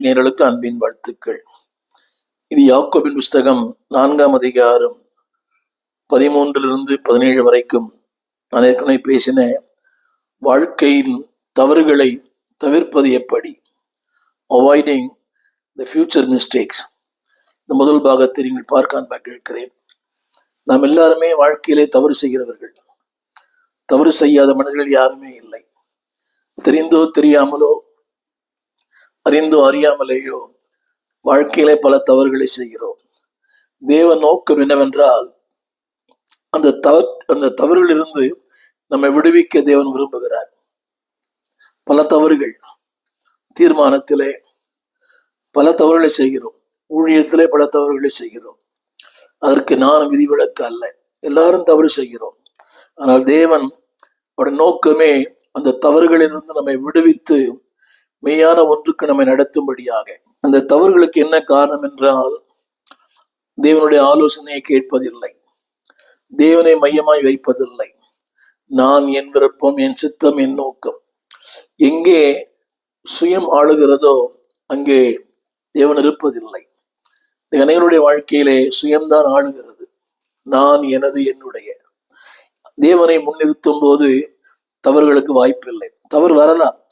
நேரலுக்கு அன்பின் வாழ்த்துக்கள். இது யாக்கோபின் புஸ்தகம் நான்காம் அதிகாரம் பதிமூன்றிலிருந்து பதினேழு வரைக்கும் நான் ஏற்கனவே பேசின வாழ்க்கையின் தவறுகளை தவிர்ப்பது எப்படி? அவாய்டிங் த ஃபியூச்சர் மிஸ்டேக்ஸ் இந்த முதல் பாகத்தை நீங்கள் பார்க்க நான் கேட்கிறேன். நாம் எல்லாருமே வாழ்க்கையிலே தவறு செய்கிறவர்கள். தவறு செய்யாத மனிதர்கள் யாருமே இல்லை. தெரிந்தோ தெரியாமலோ அறிந்தோ அறியாமலேயோ வாழ்க்கையிலே பல தவறுகளை செய்கிறோம். தேவ நோக்கம் என்னவென்றால் அந்த தவ அந்த தவறுகளிலிருந்து நம்மை விடுவிக்க தேவன் விரும்புகிறார். பல தவறுகள் தீர்மானத்திலே பல தவறுகளை செய்கிறோம். ஊழியத்திலே பல தவறுகளை செய்கிறோம். அதற்கு நானும் விதிவிலக்கு அல்ல. எல்லாரும் தவறு செய்கிறோம். ஆனால் தேவன் அவருடைய நோக்கமே அந்த தவறுகளிலிருந்து நம்மை விடுவித்து மெய்யான ஒன்றுக்கு நம்மை நடத்தும்படியாக. அந்த தவறுகளுக்கு என்ன காரணம் என்றால் தேவனுடைய ஆலோசனையை கேட்பதில்லை. தேவனை மையமாய் வைப்பதில்லை. நான் என் விருப்பம் என் சித்தம் என் நோக்கம். எங்கே சுயம் ஆளுகிறதோ அங்கே தேவன் இருப்பதில்லை. அனைவருடைய வாழ்க்கையிலே சுயம்தான் ஆளுகிறது. நான் எனது என்னுடைய. தேவனை முன்னிறுத்தும் போது தவறுகளுக்கு வாய்ப்பில்லை. தவறு வரலாம்.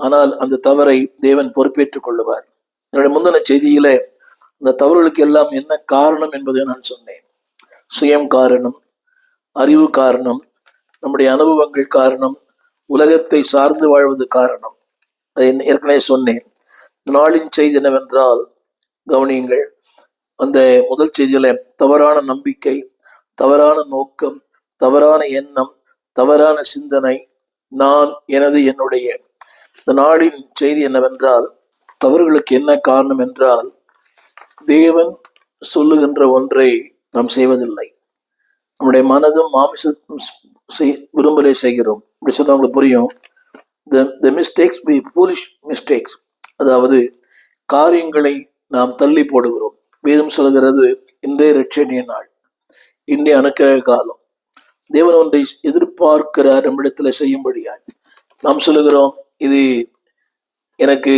ஆனால் அந்த தவறை தேவன் பொறுப்பேற்றுக் கொள்ளுவார். என்னுடைய முந்தின செய்தியில அந்த தவறுகளுக்கு எல்லாம் என்ன காரணம் என்பதை நான் சொன்னேன். சுயம் காரணம் அறிவு காரணம் நம்முடைய அனுபவங்கள் காரணம் உலகத்தை சார்ந்து வாழ்வது காரணம். அதை ஏற்கனவே சொன்னேன். நாளின் செய்தி என்னவென்றால் கவனியுங்கள் அந்த முதல் செய்தியில தவறான நம்பிக்கை தவறான நோக்கம் தவறான எண்ணம் தவறான சிந்தனை நான் எனது என்னுடைய இந்த நாளின் செய்தி என்னவென்றால் தவறுகளுக்கு என்ன காரணம் என்றால் தேவன் சொல்லுகின்ற ஒன்றை நாம் செய்வதில்லை. நம்முடைய மனதும் மாமிசத்தும் விரும்பலை செய்கிறோம். இப்படி சொன்னா உங்களுக்கு புரியும். The the mistakes be foolish mistakes அதாவது காரியங்களை நாம் தள்ளி போடுகிறோம். வேதம் சொல்கிறது இன்றைய ரட்சணிய நாள் இன்றைய அனுக்கிரக காலம். தேவன் ஒன்றை எதிர்பார்க்கிறார் நம்மிடத்தில் செய்யும்படியாய். நாம் சொல்லுகிறோம் இது எனக்கு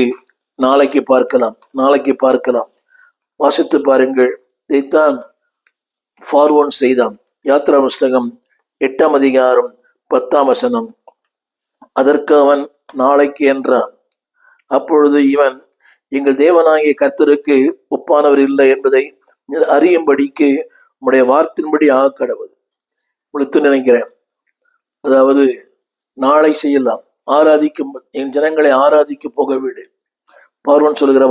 நாளைக்கு பார்க்கலாம் நாளைக்கு பார்க்கலாம். வாசித்து பாருங்கள். இதைத்தான் ஃபார்வோன் செய்தான். யாத்ரா புஸ்தகம் எட்டாம் அதிகாரம் பத்தாம் வசனம். அதற்கு அவன் நாளைக்கு என்றான். அப்பொழுது இவன் எங்கள் தேவனாகிய கர்த்தருக்கு ஒப்பானவர் இல்லை என்பதை அறியும்படிக்கு உங்களுடைய வார்த்தையின்படி ஆக கடவுது முடித்து நினைக்கிறேன். அதாவது நாளை செய்யலாம். ஆராதிக்கும் என் ஜனங்களை ஆராதிக்க போக விடு பார்வன் சொல்கிற